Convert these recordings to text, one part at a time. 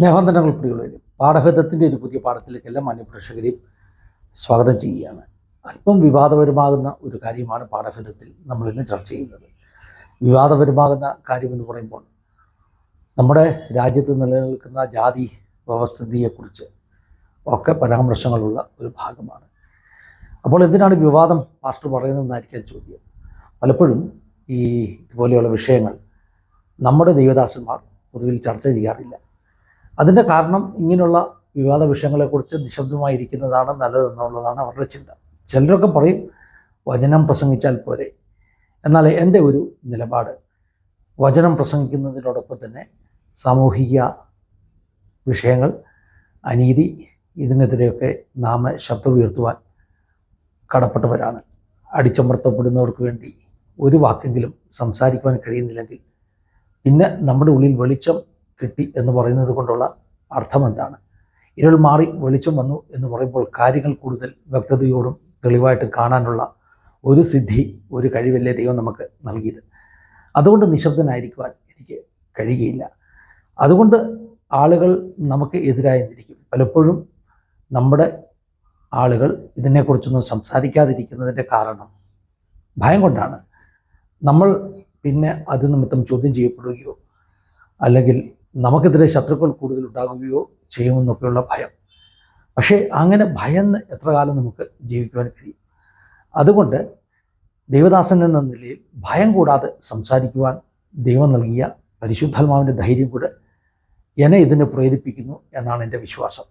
സ്നേഹവന്ദനങ്ങൾ പ്രിയുള്ളവരും പാഠഭേദത്തിന്റെ ഒരു പുതിയ പാഠത്തിലേക്കെല്ലാം മാന്യപ്രേക്ഷകരെയും സ്വാഗതം ചെയ്യുകയാണ്. അല്പം വിവാദപരമാകുന്ന ഒരു കാര്യമാണ് പാഠഭേദത്തിൽ നമ്മൾ ഇന്ന് ചർച്ച ചെയ്യുന്നത്. വിവാദപരമാകുന്ന കാര്യമെന്ന് പറയുമ്പോൾ നമ്മുടെ രാജ്യത്ത് നിലനിൽക്കുന്ന ജാതി വ്യവസ്ഥിതിയെക്കുറിച്ച് ഒക്കെ പരാമർശങ്ങളുള്ള ഒരു ഭാഗമാണ്. അപ്പോൾ എന്തിനാണ് വിവാദം പാസ്റ്റർ പറയുന്നതെന്നായിരിക്കാം ചോദ്യം. പലപ്പോഴും ഈ ഇതുപോലെയുള്ള വിഷയങ്ങൾ നമ്മുടെ ദൈവദാസന്മാർ പൊതുവിൽ ചർച്ച ചെയ്യാറില്ല. അതിന്റെ കാരണം ഇങ്ങനെയുള്ള വിവാദ വിഷയങ്ങളെക്കുറിച്ച് നിശബ്ദമായിരിക്കുന്നതാണ് നല്ലതെന്നുള്ളതാണ് അവരുടെ ചിന്ത. ചിലരൊക്കെ പറയും വചനം പ്രസംഗിച്ചാൽ പോരെ. എന്നാൽ എന്റെ ഒരു നിലപാട് വചനം പ്രസംഗിക്കുന്നതിനോടൊപ്പം തന്നെ സാമൂഹിക വിഷയങ്ങൾ അനീതി ഇതിനെതിരെയൊക്കെ നാം ശബ്ദം ഉയർത്തുവാൻ കടപ്പെട്ടവരാണ്. അടിച്ചമർത്തപ്പെടുന്നവർക്ക് വേണ്ടി ഒരു വാക്കെങ്കിലും സംസാരിക്കുവാൻ കഴിയുന്നില്ലെങ്കിൽ പിന്നെ നമ്മുടെ ഉള്ളിൽ വെളിച്ചം കിട്ടി എന്ന് പറയുന്നത് കൊണ്ടുള്ള അർത്ഥം എന്താണ് ഇരുൾ മാറി വെളിച്ചം വന്നു എന്ന് പറയുമ്പോൾ കാര്യങ്ങൾ കൂടുതൽ വ്യക്തതയോടും തെളിവായിട്ടും കാണാനുള്ള ഒരു സിദ്ധി ഒരു കഴിവല്ലേ ദൈവം നമുക്ക് നൽകിയത്? അതുകൊണ്ട് നിശബ്ദനായിരിക്കുവാൻ എനിക്ക് കഴിയുകയില്ല. അതുകൊണ്ട് ആളുകൾ നമുക്ക് എതിരായി പലപ്പോഴും നമ്മുടെ ആളുകൾ ഇതിനെക്കുറിച്ചൊന്നും സംസാരിക്കാതിരിക്കുന്നതിന്റെ കാരണം ഭയം കൊണ്ടാണ്. നമ്മൾ പിന്നെ അത് നിമിത്തം ചോദ്യം ചെയ്യപ്പെടുകയോ അല്ലെങ്കിൽ നമുക്കെതിരെ ശത്രുക്കൾ കൂടുതൽ ഉണ്ടാകുകയോ ചെയ്യുമെന്നൊക്കെയുള്ള ഭയം. പക്ഷേ അങ്ങനെ ഭയന്ന് എത്ര കാലം നമുക്ക് ജീവിക്കുവാൻ കഴിയും? അതുകൊണ്ട് ദൈവദാസൻ എന്ന നിലയിൽ ഭയം കൂടാതെ സംസാരിക്കുവാൻ ദൈവം നൽകിയ പരിശുദ്ധാത്മാവിന്റെ ധൈര്യം കൂടെ എന്നെ ഇതിനെ പ്രേരിപ്പിക്കുന്നു എന്നാണ് എന്റെ വിശ്വാസം.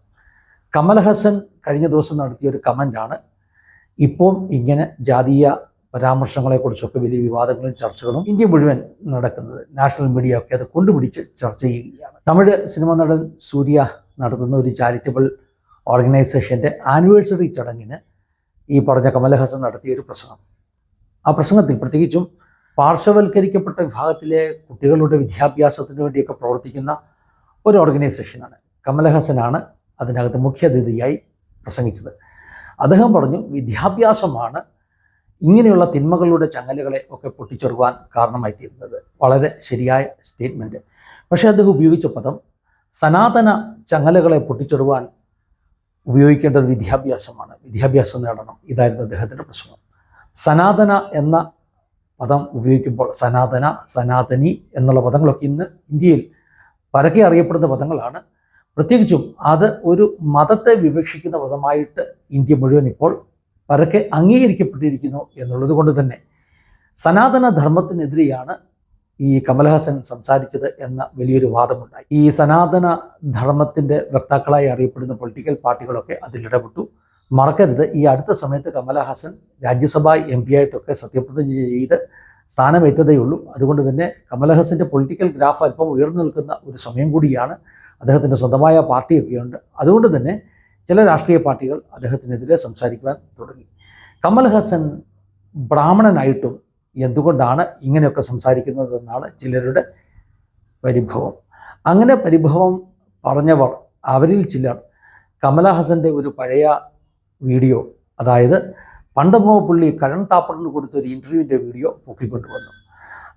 കമൽഹസൻ കഴിഞ്ഞ ദിവസം നടത്തിയ ഒരു കമന്റാണ്. ഇപ്പം ഇങ്ങനെ ജാതീയ പരാമർശങ്ങളെക്കുറിച്ചൊക്കെ വലിയ വിവാദങ്ങളും ചർച്ചകളും ഇന്ത്യ മുഴുവൻ നടക്കുന്നത് നാഷണൽ മീഡിയ ഒക്കെ അത് കൊണ്ടുപിടിച്ച് ചർച്ച ചെയ്യുകയാണ്. തമിഴ് സിനിമ നടൻ സൂര്യ നടത്തുന്ന ഒരു ചാരിറ്റബിൾ ഓർഗനൈസേഷന്റെ ആനിവേഴ്സറി ചടങ്ങിന് ഈ പറഞ്ഞ കമലഹാസൻ നടത്തിയ ഒരു പ്രസംഗം. ആ പ്രസംഗത്തിൽ പ്രത്യേകിച്ചും പാർശ്വവൽക്കരിക്കപ്പെട്ട വിഭാഗത്തിലെ കുട്ടികളുടെ വിദ്യാഭ്യാസത്തിന് വേണ്ടിയൊക്കെ പ്രവർത്തിക്കുന്ന ഒരു ഓർഗനൈസേഷനാണ്. കമലഹാസനാണ് അതിനകത്ത് മുഖ്യാതിഥിയായി പ്രസംഗിച്ചത്. അദ്ദേഹം പറഞ്ഞു വിദ്യാഭ്യാസമാണ് ഇങ്ങനെയുള്ള തിന്മകളുടെ ചങ്ങലുകളെ ഒക്കെ പൊട്ടിച്ചെറുവാൻ കാരണമായി തീരുന്നത്. വളരെ ശരിയായ സ്റ്റേറ്റ്മെന്റ് പക്ഷേ അദ്ദേഹം ഉപയോഗിച്ച പദം സനാതന ചങ്ങലകളെ പൊട്ടിച്ചെറുവാൻ ഉപയോഗിക്കേണ്ടത് വിദ്യാഭ്യാസമാണ്. വിദ്യാഭ്യാസം നേടണം. ഇതായിരുന്നു അദ്ദേഹത്തിന്റെ പ്രശ്നം സനാതന എന്ന പദം ഉപയോഗിക്കുമ്പോൾ സനാതന സനാതനി എന്നുള്ള പദങ്ങളൊക്കെ ഇന്ന് ഇന്ത്യയിൽ പരക്കെ അറിയപ്പെടുന്ന പദങ്ങളാണ്. പ്രത്യേകിച്ചും അത് ഒരു മതത്തെ വിവക്ഷിക്കുന്ന പദമായിട്ട് ഇന്ത്യ മുഴുവൻ ഇപ്പോൾ പരക്കെ അംഗീകരിക്കപ്പെട്ടിരിക്കുന്നു എന്നുള്ളത് കൊണ്ട് തന്നെ സനാതന ധർമ്മത്തിനെതിരെയാണ് ഈ കമൽഹാസൻ സംസാരിച്ചത് എന്ന വലിയൊരു വാദമുണ്ടായി. ഈ സനാതന ധർമ്മത്തിന്റെ വക്താക്കളായി അറിയപ്പെടുന്ന പൊളിറ്റിക്കൽ പാർട്ടികളൊക്കെ അതിലിടപെട്ടു മറക്കരുത് ഈ അടുത്ത സമയത്ത് കമലഹാസൻ രാജ്യസഭാ എം പി ആയിട്ടൊക്കെ സത്യപ്രതിജ്ഞ ചെയ്ത് സ്ഥാനമേറ്റതേ ഉള്ളൂ. അതുകൊണ്ട് തന്നെ കമലഹാസന്റെ പൊളിറ്റിക്കൽ ഗ്രാഫ് അല്പം ഉയർന്നു നിൽക്കുന്ന ഒരു സമയം കൂടിയാണ് അദ്ദേഹത്തിന്റെ സ്വന്തമായ പാർട്ടിയൊക്കെയുണ്ട്. അതുകൊണ്ട് തന്നെ ചില രാഷ്ട്രീയ പാർട്ടികൾ അദ്ദേഹത്തിനെതിരെ സംസാരിക്കുവാൻ തുടങ്ങി. കമൽഹാസൻ ബ്രാഹ്മണനായിട്ടും എന്തുകൊണ്ടാണ് ഇങ്ങനെയൊക്കെ സംസാരിക്കുന്നതെന്നാണ് ചിലരുടെ പരിഭവം. അങ്ങനെ പരിഭവം പറഞ്ഞവർ അവരിൽ ചിലർ കമലഹാസന്റെ ഒരു പഴയ വീഡിയോ അതായത് പണ്ടമോ പുള്ളി കഴൻ താപ്പറിന് കൊടുത്ത ഒരു ഇന്റർവ്യൂവിന്റെ വീഡിയോ പൊക്കിക്കൊണ്ടുവന്നു.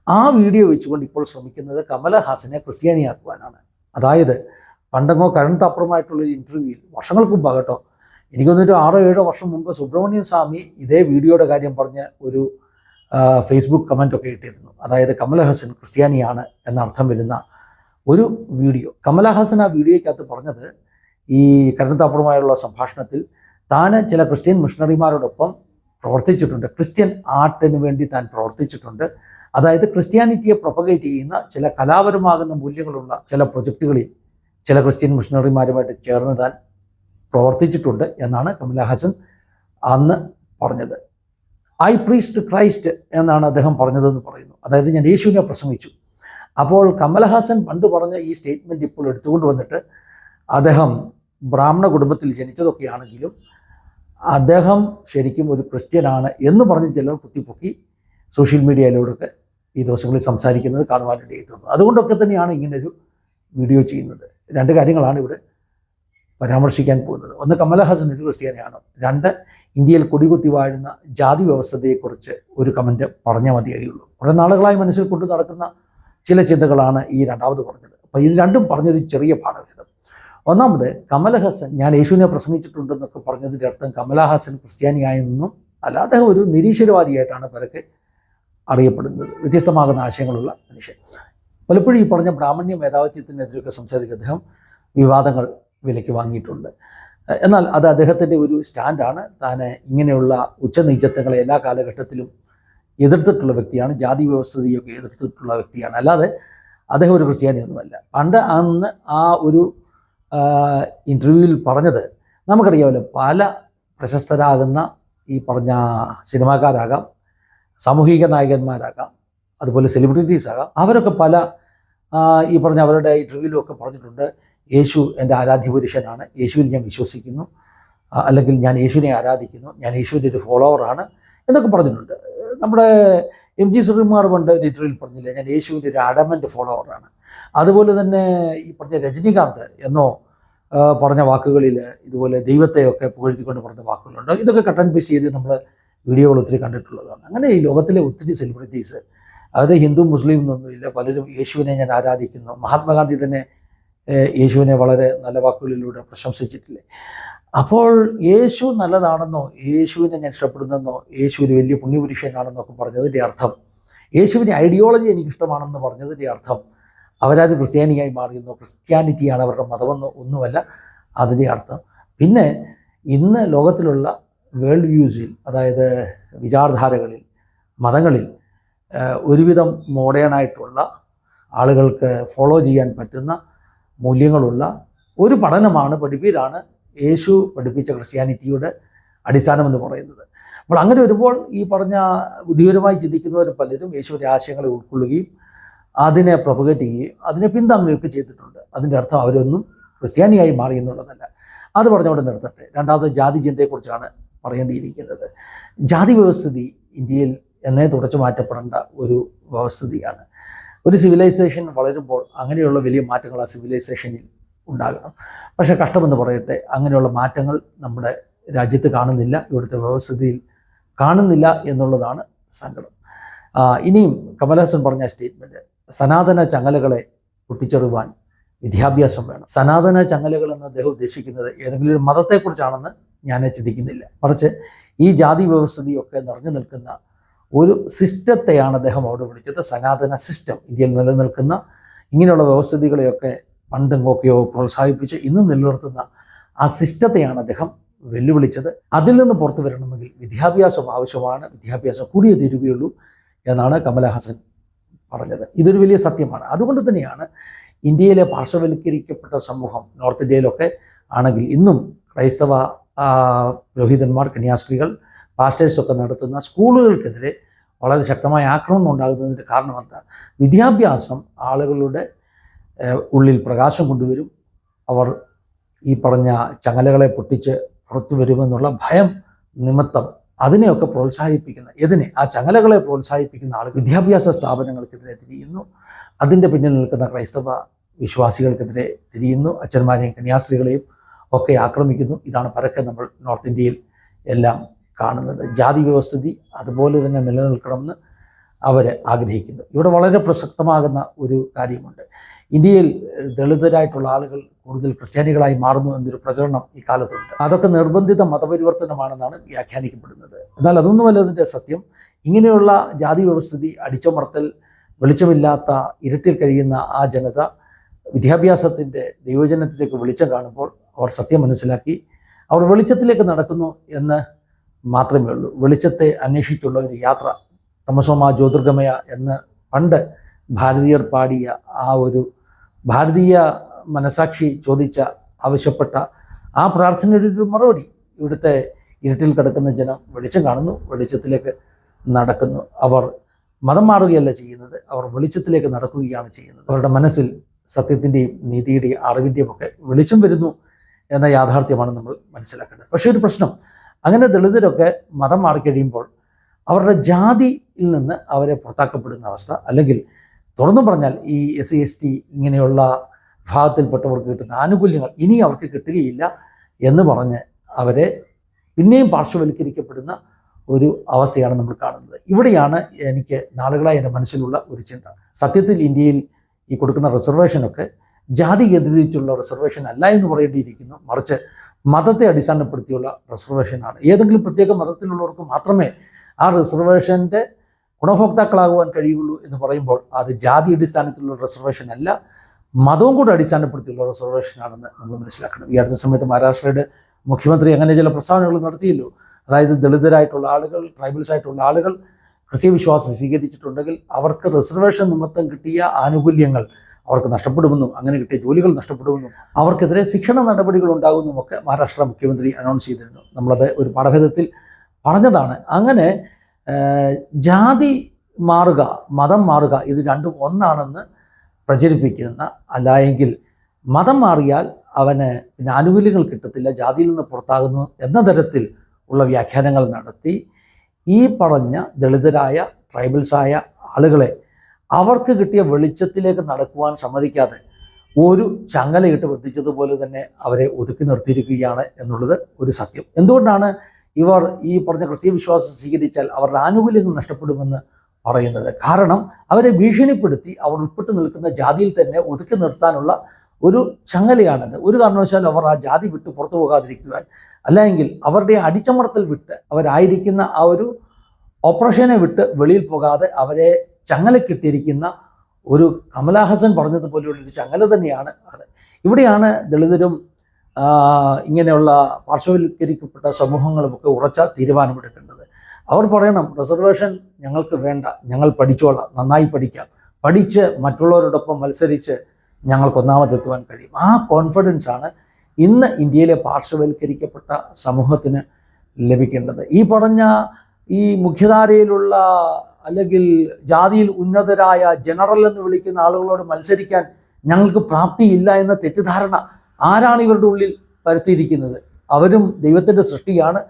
ആ വീഡിയോ വെച്ചുകൊണ്ട് ഇപ്പോൾ ശ്രമിക്കുന്നത് കമലഹാസനെ ക്രിസ്ത്യാനിയാക്കുവാനാണ്. അതായത് പണ്ടങ്ങോ കരൺ താപ്പറുമായിട്ടുള്ള ഒരു വർഷങ്ങൾക്ക് മുമ്പ് കേട്ടോ. എനിക്ക് തോന്നിയിട്ട് ആറോ ഏഴോ വർഷം മുമ്പ് സുബ്രഹ്മണ്യൻ സ്വാമി ഇതേ വീഡിയോയുടെ കാര്യം പറഞ്ഞ ഒരു ഫേസ്ബുക്ക് കമന്റ് ഒക്കെ ഇട്ടിരുന്നു അതായത് കമലഹാസൻ ക്രിസ്ത്യാനിയാണ് എന്നർത്ഥം വരുന്ന ഒരു വീഡിയോ. കമലഹാസൻ ആ വീഡിയോയ്ക്കകത്ത് പറഞ്ഞത് ഈ കരൺ താപ്പറുമായുള്ള സംഭാഷണത്തിൽ താൻ ചില ക്രിസ്ത്യൻ മിഷണറിമാരോടൊപ്പം പ്രവർത്തിച്ചിട്ടുണ്ട്. ക്രിസ്ത്യൻ ആർട്ടിന് വേണ്ടി താൻ പ്രവർത്തിച്ചിട്ടുണ്ട്. അതായത് ക്രിസ്ത്യാനിറ്റിയെ പ്രൊപ്പഗേറ്റ് ചെയ്യുന്ന ചില കലാപരമാകുന്ന മൂല്യങ്ങളുള്ള ചില പ്രൊജക്റ്റുകളിൽ ചില ക്രിസ്ത്യൻ മിഷണറിമാരുമായിട്ട് ചേർന്ന് താൻ പ്രവർത്തിച്ചിട്ടുണ്ട് എന്നാണ് കമലഹാസൻ അന്ന് പറഞ്ഞത്. ഐ പ്രീസ്റ്റ് ക്രൈസ്റ്റ് എന്നാണ് അദ്ദേഹം പറഞ്ഞതെന്ന് പറയുന്നു. അതായത് ഞാൻ യേശുവിനെ പ്രസംഗിച്ചു. അപ്പോൾ കമലഹാസൻ പണ്ട് പറഞ്ഞ ഈ സ്റ്റേറ്റ്മെന്റ് ഇപ്പോൾ എടുത്തുകൊണ്ട് വന്നിട്ട് അദ്ദേഹം ബ്രാഹ്മണ കുടുംബത്തിൽ ജനിച്ചതൊക്കെയാണെങ്കിലും അദ്ദേഹം ശരിക്കും ഒരു ക്രിസ്ത്യനാണ് എന്ന് പറഞ്ഞ് ചിലർ കുത്തിപ്പൊക്കി സോഷ്യൽ മീഡിയയിലൂടെയൊക്കെ ഈ ദിവസങ്ങളിൽ സംസാരിക്കുന്നത് കാണുവാനിടയായിട്ടുണ്ട് അതുകൊണ്ടൊക്കെ തന്നെയാണ് ഇങ്ങനൊരു വീഡിയോ ചെയ്യുന്നത്. രണ്ട് കാര്യങ്ങളാണ് ഇവിടെ പരാമർശിക്കാൻ പോകുന്നത്. ഒന്ന് കമലഹാസൻ ഒരു ക്രിസ്ത്യാനിയാണ് രണ്ട് ഇന്ത്യയിൽ കൊടികുത്തി വാഴുന്ന ജാതി വ്യവസ്ഥതയെക്കുറിച്ച് ഒരു കമന്റ് പറഞ്ഞാൽ മതിയായുള്ളൂ. കുറേ നാളുകളായി മനസ്സിൽ കൊണ്ടു നടക്കുന്ന ചില ചിന്തകളാണ് ഈ രണ്ടാമത് പറഞ്ഞത്. അപ്പോൾ ഇത് രണ്ടും പറഞ്ഞൊരു ചെറിയ പാഠഭേദം. ഒന്നാമത് കമലഹാസൻ ഞാൻ യേശുവിനെ പ്രസംഗിച്ചിട്ടുണ്ടെന്നൊക്കെ പറഞ്ഞതിന്റെ അർത്ഥം കമലഹാസൻ ക്രിസ്ത്യാനിയായെന്നും അല്ല അദ്ദേഹം ഒരു നിരീശ്വരവാദിയായിട്ടാണ് പലക്കെ അറിയപ്പെടുന്നത്. വ്യത്യസ്തമാകുന്ന ആശയങ്ങളുള്ള മനുഷ്യൻ. പലപ്പോഴും ഈ പറഞ്ഞ ബ്രാഹ്മണ്യ മേധാവിത്വത്തിനെതിരെയൊക്കെ സംസാരിച്ച് അദ്ദേഹം വിവാദങ്ങൾ വിലയ്ക്ക് വാങ്ങിയിട്ടുണ്ട്. എന്നാൽ അത് അദ്ദേഹത്തിന്റെ ഒരു സ്റ്റാൻഡാണ്. താൻ ഇങ്ങനെയുള്ള ഉച്ചനീചത്വങ്ങളെ എല്ലാ കാലഘട്ടത്തിലും എതിർത്തിട്ടുള്ള വ്യക്തിയാണ്. ജാതി വ്യവസ്ഥതയൊക്കെ എതിർത്തിട്ടുള്ള വ്യക്തിയാണ്. അല്ലാതെ അദ്ദേഹം ഒരു ക്രിസ്ത്യാനിയൊന്നുമല്ല. പണ്ട് അന്ന് ആ ഒരു ഇന്റർവ്യൂവിൽ പറഞ്ഞത് നമുക്കറിയാമല്ലോ പല പ്രശസ്തരാകുന്ന ഈ പറഞ്ഞ സിനിമാക്കാരാകാം സാമൂഹിക നായകന്മാരാകാം അതുപോലെ സെലിബ്രിറ്റീസ് ആകാം അവരൊക്കെ പല ഈ പറഞ്ഞ അവരുടെ ഇന്റർവ്യൂവിലും ഒക്കെ പറഞ്ഞിട്ടുണ്ട് യേശു എന്റെ ആരാധ്യ പുരുഷനാണ് യേശുവിൽ ഞാൻ വിശ്വസിക്കുന്നു. അല്ലെങ്കിൽ ഞാൻ യേശുവിനെ ആരാധിക്കുന്നു. ഞാൻ യേശുവിന്റെ ഒരു ഫോളോവറാണ് എന്നൊക്കെ പറഞ്ഞിട്ടുണ്ട്. നമ്മുടെ എം ജി ശ്രീകുമാർ പണ്ട് ഒരു ഇന്റർവ്യൂവിൽ പറഞ്ഞില്ലേ ഞാൻ യേശുവിന്റെ ഒരു അഡമന്റ് ഫോളോവറാണ് അതുപോലെ തന്നെ ഈ പറഞ്ഞ രജനീകാന്ത് എന്നോ പറഞ്ഞ വാക്കുകളിൽ ഇതുപോലെ ദൈവത്തെയൊക്കെ പുകഴ്ത്തിക്കൊണ്ട് പറഞ്ഞ വാക്കുകളുണ്ട്. ഇതൊക്കെ കട്ട് ആൻഡ് പേസ്റ്റ് ചെയ്ത് നമ്മൾ വീഡിയോകൾ ഒത്തിരി കണ്ടിട്ടുള്ളതാണ്. അങ്ങനെ ഈ ലോകത്തിലെ ഒത്തിരി സെലിബ്രിറ്റീസ് അത് ഹിന്ദു മുസ്ലിം എന്നൊന്നുമില്ല. പലരും യേശുവിനെ ഞാൻ ആരാധിക്കുന്നു. മഹാത്മാഗാന്ധി തന്നെ യേശുവിനെ വളരെ നല്ല വാക്കുകളിലൂടെ പ്രശംസിച്ചിട്ടില്ലേ? അപ്പോൾ യേശു നല്ലതാണെന്നോ യേശുവിനെ ഞാൻ ഇഷ്ടപ്പെടുന്നെന്നോ യേശു ഒരു വലിയ പുണ്യപുരുഷനാണെന്നോ ഒക്കെ പറഞ്ഞതിന്റെ അർത്ഥം യേശുവിന്റെ ഐഡിയോളജി എനിക്കിഷ്ടമാണെന്ന് പറഞ്ഞതിന്റെ അർത്ഥം അവരാരും ക്രിസ്ത്യാനിയായി മാറിയെന്നോ ക്രിസ്ത്യാനിറ്റിയാണ് അവരുടെ മതമെന്നോ ഒന്നുമല്ല അതിന്റെ അർത്ഥം. പിന്നെ ഇന്ന് ലോകത്തിലുള്ള വേൾഡ് വ്യൂസിൽ അതായത് വിചാരധാരകളിൽ മതങ്ങളിൽ ഒരുവിധം മോഡേണായിട്ടുള്ള ആളുകൾക്ക് ഫോളോ ചെയ്യാൻ പറ്റുന്ന മൂല്യങ്ങളുള്ള ഒരു പഠനമാണ് പഠിപ്പീരാണ് യേശു പഠിപ്പിച്ച ക്രിസ്ത്യാനിറ്റിയുടെ അടിസ്ഥാനമെന്ന് പറയുന്നത്. അപ്പോൾ അങ്ങനെ വരുമ്പോൾ ഈ പറഞ്ഞ ബുദ്ധിപരമായി ചിന്തിക്കുന്നവർ പലരും യേശുവിന്റെ ആശയങ്ങളെ ഉൾക്കൊള്ളുകയും അതിനെ പ്രൊപ്പഗേറ്റ് ചെയ്യുകയും അതിനെ പിന്താങ്ങുകയൊക്കെ ചെയ്തിട്ടുണ്ട്. അതിന്റെ അർത്ഥം അവരൊന്നും ക്രിസ്ത്യാനിയായി മാറി എന്നുള്ളതല്ല. അത് പറഞ്ഞവിടെ നിർത്തട്ടെ. രണ്ടാമത് ജാതി ചിന്തയെക്കുറിച്ചാണ് പറയേണ്ടിയിരിക്കുന്നത്. ജാതി വ്യവസ്ഥിതി ഇന്ത്യയിൽ എന്നേ തുടച്ചു മാറ്റപ്പെടേണ്ട ഒരു വ്യവസ്ഥിതിയാണ്. ഒരു സിവിലൈസേഷൻ വളരുമ്പോൾ അങ്ങനെയുള്ള വലിയ മാറ്റങ്ങൾ ആ സിവിലൈസേഷനിൽ ഉണ്ടാകണം. പക്ഷേ കഷ്ടമെന്ന് പറയട്ടെ അങ്ങനെയുള്ള മാറ്റങ്ങൾ നമ്മുടെ രാജ്യത്ത് കാണുന്നില്ല ഇവിടുത്തെ വ്യവസ്ഥിതിയിൽ കാണുന്നില്ല എന്നുള്ളതാണ് സങ്കടം. ഇനിയും കമലഹാസൻ പറഞ്ഞ സ്റ്റേറ്റ്മെന്റ് സനാതന ചങ്ങലകളെ പൊട്ടിച്ചെറുവാൻ വിദ്യാഭ്യാസം വേണം. സനാതന ചങ്ങലകൾ എന്ന് അദ്ദേഹം ഉദ്ദേശിക്കുന്നത് ഏതെങ്കിലും ഒരു മതത്തെക്കുറിച്ചാണെന്ന് ഞാൻ ചിന്തിക്കുന്നില്ല. മറിച്ച് ഈ ജാതി വ്യവസ്ഥിതിയൊക്കെ നിറഞ്ഞു നിൽക്കുന്ന ഒരു സിസ്റ്റത്തെയാണ് അദ്ദേഹം അവിടെ വിളിച്ചത്. സനാതന സിസ്റ്റം. ഇന്ത്യയിൽ നിലനിൽക്കുന്ന ഇങ്ങനെയുള്ള വ്യവസ്ഥിതികളെയൊക്കെ പണ്ടെങ്ങോക്കെയോ പ്രോത്സാഹിപ്പിച്ച് ഇന്ന് നിലനിർത്തുന്ന ആ സിസ്റ്റത്തെയാണ് അദ്ദേഹം വെല്ലുവിളിച്ചത്. അതിൽ നിന്ന് പുറത്തു വരണമെങ്കിൽ വിദ്യാഭ്യാസം ആവശ്യമാണ്. വിദ്യാഭ്യാസം കൂടിയേ തീരുകയുള്ളൂ എന്നാണ് കമലഹാസൻ പറഞ്ഞത്. ഇതൊരു വലിയ സത്യമാണ്. അതുകൊണ്ട് തന്നെയാണ് ഇന്ത്യയിലെ പാർശ്വവൽക്കരിക്കപ്പെട്ട സമൂഹം നോർത്ത് ഇന്ത്യയിലൊക്കെ ആണെങ്കിൽ ഇന്നും ക്രൈസ്തവ പുരോഹിതന്മാർ കന്യാസ്ത്രീകൾ പാസ്റ്റേഴ്സൊക്കെ നടത്തുന്ന സ്കൂളുകൾക്കെതിരെ വളരെ ശക്തമായ ആക്രമണം ഉണ്ടാകുന്നതിന്റെ കാരണം എന്താ? വിദ്യാഭ്യാസം ആളുകളുടെ ഉള്ളിൽ പ്രകാശം കൊണ്ടുവരും. അവർ ഈ പറഞ്ഞ ചങ്ങലകളെ പൊട്ടിച്ച് പുറത്തു വരുമെന്നുള്ള ഭയം നിമിത്തം അതിനെയൊക്കെ പ്രോത്സാഹിപ്പിക്കുന്ന എതിനെ ആ ചങ്ങലകളെ പ്രോത്സാഹിപ്പിക്കുന്ന ആൾ വിദ്യാഭ്യാസ സ്ഥാപനങ്ങൾക്കെതിരെ തിരിയുന്നു. അതിന്റെ പിന്നിൽ നിൽക്കുന്ന ക്രൈസ്തവ വിശ്വാസികൾക്കെതിരെ തിരിയുന്നു. അച്ഛന്മാരെയും കന്യാസ്ത്രീകളെയും ഒക്കെ ആക്രമിക്കുന്നു. ഇതാണ് പരക്കെ നമ്മൾ നോർത്ത് ഇന്ത്യയിൽ എല്ലാം കാണുന്നത്. ജാതി വ്യവസ്ഥിതി അതുപോലെ തന്നെ നിലനിൽക്കണമെന്ന് അവർ ആഗ്രഹിക്കുന്നു. ഇവിടെ വളരെ പ്രസക്തമാകുന്ന ഒരു കാര്യമുണ്ട്. ഇന്ത്യയിൽ ദളിതരായിട്ടുള്ള ആളുകൾ കൂടുതൽ ക്രിസ്ത്യാനികളായി മാറുന്നു എന്നൊരു പ്രചരണം ഈ കാലത്തുണ്ട്. അതൊക്കെ നിർബന്ധിത മതപരിവർത്തനമാണെന്നാണ് വ്യാഖ്യാനിക്കപ്പെടുന്നത്. എന്നാൽ അതൊന്നുമല്ല അതിന്റെ സത്യം. ഇങ്ങനെയുള്ള ജാതി വ്യവസ്ഥിതി അടിച്ചമർത്തൽ വെളിച്ചമില്ലാത്ത ഇരുട്ടിൽ കഴിയുന്ന ആ ജനത വിദ്യാഭ്യാസത്തിന്റെ ദൈവജനത്തിലേക്ക് വെളിച്ചം കാണുമ്പോൾ അവർ സത്യം മനസ്സിലാക്കി അവർ വെളിച്ചത്തിലേക്ക് നടക്കുന്നു എന്ന് മാത്രമേ ഉള്ളൂ. വെളിച്ചത്തെ അന്വേഷിച്ചുള്ള ഒരു യാത്ര തമസോമാ ജ്യോതിർഗമയ എന്ന് പണ്ട് ഭാരതീയർ പാടിയ ആ ഒരു ഭാരതീയ മനസാക്ഷി ചോദിച്ച ആവശ്യപ്പെട്ട ആ പ്രാർത്ഥനയുടെ ഒരു മറുപടി ഇവിടുത്തെ ഇരുട്ടിൽ കിടക്കുന്ന ജനം വെളിച്ചം കാണുന്നു വെളിച്ചത്തിലേക്ക് നടക്കുന്നു. അവർ മതം മാറുകയല്ല ചെയ്യുന്നത് അവർ വെളിച്ചത്തിലേക്ക് നടക്കുകയാണ് ചെയ്യുന്നത്. അവരുടെ മനസ്സിൽ സത്യത്തിന്റെയും നീതിയുടെയും അറിവിന്റെയും ഒക്കെ വെളിച്ചം വരുന്നു എന്ന യാഥാർത്ഥ്യമാണ് നമ്മൾ മനസ്സിലാക്കേണ്ടത്. പക്ഷേ ഒരു പ്രശ്നം അങ്ങനെ ദളിതരൊക്കെ മതം മാറിക്കഴിയുമ്പോൾ അവരുടെ ജാതിയിൽ നിന്ന് അവരെ പുറത്താക്കപ്പെടുന്ന അവസ്ഥ. അല്ലെങ്കിൽ തുറന്നു പറഞ്ഞാൽ ഈ എസ് സി എസ് ടി ഇങ്ങനെയുള്ള വിഭാഗത്തിൽപ്പെട്ടവർക്ക് കിട്ടുന്ന ആനുകൂല്യങ്ങൾ ഇനി അവർക്ക് കിട്ടുകയില്ല എന്ന് പറഞ്ഞ് അവരെ പിന്നെയും പാർശ്വവൽക്കരിക്കപ്പെടുന്ന ഒരു അവസ്ഥയാണ് നമ്മൾ കാണുന്നത്. ഇവിടെയാണ് എനിക്ക് നാളുകളായി എന്റെ മനസ്സിലുള്ള ഒരു ചിന്ത. സത്യത്തിൽ ഇന്ത്യയിൽ ഈ കൊടുക്കുന്ന റിസർവേഷനൊക്കെ ജാതി കേന്ദ്രീകരിച്ചുള്ള റിസർവേഷൻ അല്ല എന്ന് പറയേണ്ടിയിരിക്കുന്നു. മറിച്ച് മതത്തെ അടിസ്ഥാനപ്പെടുത്തിയുള്ള റിസർവേഷനാണ് ഏതെങ്കിലും പ്രത്യേക മതത്തിലുള്ളവർക്ക് മാത്രമേ ആ റിസർവേഷന്റെ ഗുണഭോക്താക്കളാകുവാൻ കഴിയുള്ളൂ എന്ന് പറയുമ്പോൾ അത് ജാതി അടിസ്ഥാനത്തിലുള്ള റിസർവേഷൻ അല്ല മതവും കൂടെ അടിസ്ഥാനപ്പെടുത്തിയുള്ള റിസർവേഷനാണെന്ന് നമ്മൾ മനസ്സിലാക്കണം. ഈ അടുത്ത സമയത്ത് മഹാരാഷ്ട്രയുടെ മുഖ്യമന്ത്രി അങ്ങനെ ചില പ്രസ്താവനകൾ നടത്തിയല്ലോ. അതായത് ദളിതരായിട്ടുള്ള ആളുകൾ ട്രൈബൽസ് ആയിട്ടുള്ള ആളുകൾ ക്രിസ്ത്യവിശ്വാസം സ്വീകരിച്ചിട്ടുണ്ടെങ്കിൽ അവർക്ക് റിസർവേഷൻ നിമിത്തം കിട്ടിയ ആനുകൂല്യങ്ങൾ അവർക്ക് നഷ്ടപ്പെടുമെന്നും അങ്ങനെ കിട്ടിയ ജോലികൾ നഷ്ടപ്പെടുമെന്നും അവർക്കെതിരെ ശിക്ഷണ നടപടികൾ ഉണ്ടാകുമെന്നും ഒക്കെ മഹാരാഷ്ട്ര മുഖ്യമന്ത്രി അനൗൺസ് ചെയ്തിരുന്നു. നമ്മളത് ഒരു പാഠഭേദത്തിൽ പറഞ്ഞതാണ്. അങ്ങനെ ജാതി മാറുക മതം മാറുക ഇത് രണ്ടും ഒന്നാണെന്ന് പ്രചരിപ്പിക്കുന്ന അല്ലായെങ്കിൽ മതം മാറിയാൽ അവന് പിന്നെ ആനുകൂല്യങ്ങൾ കിട്ടത്തില്ല ജാതിയിൽ നിന്ന് പുറത്താകുന്നു എന്ന തരത്തിൽ ഉള്ള വ്യാഖ്യാനങ്ങൾ നടത്തി ഈ പറഞ്ഞ ദളിതരായ ട്രൈബൽസായ ആളുകളെ അവർക്ക് കിട്ടിയ വെളിച്ചത്തിലേക്ക് നടക്കുവാൻ സമ്മതിക്കാതെ ഒരു ചങ്ങലയിട്ട് ബന്ധിച്ചതുപോലെ തന്നെ അവരെ ഒതുക്കി നിർത്തിയിരിക്കുകയാണ് എന്നുള്ളത് ഒരു സത്യം. എന്തുകൊണ്ടാണ് ഇവർ ഈ പറഞ്ഞ ക്രിസ്തീയ വിശ്വാസം സ്വീകരിച്ചാൽ അവരുടെ ആനുകൂല്യങ്ങൾ നഷ്ടപ്പെടുമെന്ന് പറയുന്നത്? കാരണം അവരെ ഭീഷണിപ്പെടുത്തി അവർ ഉൾപ്പെട്ടു നിൽക്കുന്ന ജാതിയിൽ തന്നെ ഒതുക്കി നിർത്താനുള്ള ഒരു ചങ്ങലയാണത്. ഒരു കാരണവശാലും അവർ ആ ജാതി വിട്ട് പുറത്തു പോകാതിരിക്കുവാൻ അല്ലെങ്കിൽ അവരുടെ അടിച്ചമർത്തൽ വിട്ട് അവരായിരിക്കുന്ന ആ ഒരു ഓപ്പറേഷനെ വിട്ട് വെളിയിൽ പോകാതെ അവരെ ചങ്ങലക്കിട്ടിരിക്കുന്ന ഒരു കമലാഹസൻ പറഞ്ഞതുപോലെയുള്ള ഒരു ചങ്ങല തന്നെയാണ് അത്. ഇവിടെയാണ് ദളിതരും ഇങ്ങനെയുള്ള പാർശ്വവൽക്കരിക്കപ്പെട്ട സമൂഹങ്ങളുമൊക്കെ ഉറച്ച തീരുമാനമെടുക്കേണ്ടത് അവർ പറയണം റിസർവേഷൻ ഞങ്ങൾക്ക് വേണ്ട ഞങ്ങൾ പഠിച്ചോളാം നന്നായി പഠിക്കാം. പഠിച്ച് മറ്റുള്ളവരോടൊപ്പം മത്സരിച്ച് ഞങ്ങൾക്ക് ഒന്നാമതെത്തുവാൻ കഴിയും. ആ കോൺഫിഡൻസ് ആണ് ഇന്ന് ഇന്ത്യയിലെ പാർശ്വവൽക്കരിക്കപ്പെട്ട സമൂഹത്തിന് ലഭിക്കേണ്ടത്. ഈ പറഞ്ഞ ഈ മുഖ്യധാരയിലുള്ള അല്ലെങ്കിൽ ജാതിയിൽ ഉന്നതരായ ജനറൽ എന്ന് വിളിക്കുന്ന ആളുകളോട് മത്സരിക്കാൻ ഞങ്ങൾക്ക് പ്രാപ്തിയില്ല എന്ന തെറ്റിദ്ധാരണ ആരാണ് ഇവരുടെ ഉള്ളിൽ പരത്തിയിരിക്കുന്നത്? അവരും ദൈവത്തിന്റെ സൃഷ്ടിയാണ്.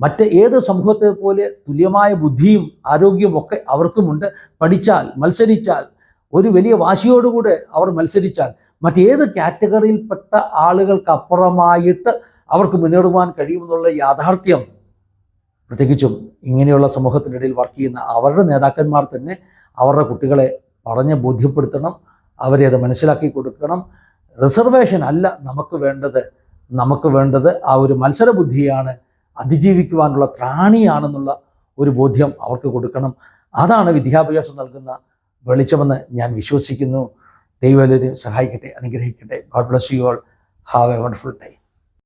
മറ്റ് ഏത് സമൂഹത്തെ പോലെ തുല്യമായ ബുദ്ധിയും ആരോഗ്യവും ഒക്കെ അവർക്കുമുണ്ട്. പഠിച്ചാൽ മത്സരിച്ചാൽ ഒരു വലിയ വാശിയോടുകൂടെ അവർ മത്സരിച്ചാൽ മറ്റേത് കാറ്റഗറിയിൽപ്പെട്ട ആളുകൾക്കപ്പുറമായിട്ട് അവർക്ക് മുന്നേറുവാൻ കഴിയുമെന്നുള്ള യാഥാർത്ഥ്യം പ്രത്യേകിച്ചും ഇങ്ങനെയുള്ള സമൂഹത്തിന്റെ ഇടയിൽ വർക്ക് ചെയ്യുന്ന അവരുടെ നേതാക്കന്മാർ തന്നെ അവരുടെ കുട്ടികളെ പറഞ്ഞ് ബോധ്യപ്പെടുത്തണം അവരെ അത് മനസ്സിലാക്കി കൊടുക്കണം. റിസർവേഷൻ അല്ല നമുക്ക് വേണ്ടത്. നമുക്ക് വേണ്ടത് ആ ഒരു മത്സര ബുദ്ധിയാണ് അതിജീവിക്കുവാനുള്ള ത്രാണിയാണെന്നുള്ള ഒരു ബോധ്യം അവർക്ക് കൊടുക്കണം. അതാണ് വിദ്യാഭ്യാസം നൽകുന്ന വെളിച്ചമെന്ന് ഞാൻ വിശ്വസിക്കുന്നു. ദൈവം എല്ലാവരും സഹായിക്കട്ടെ അനുഗ്രഹിക്കട്ടെ. God bless you all have a wonderful time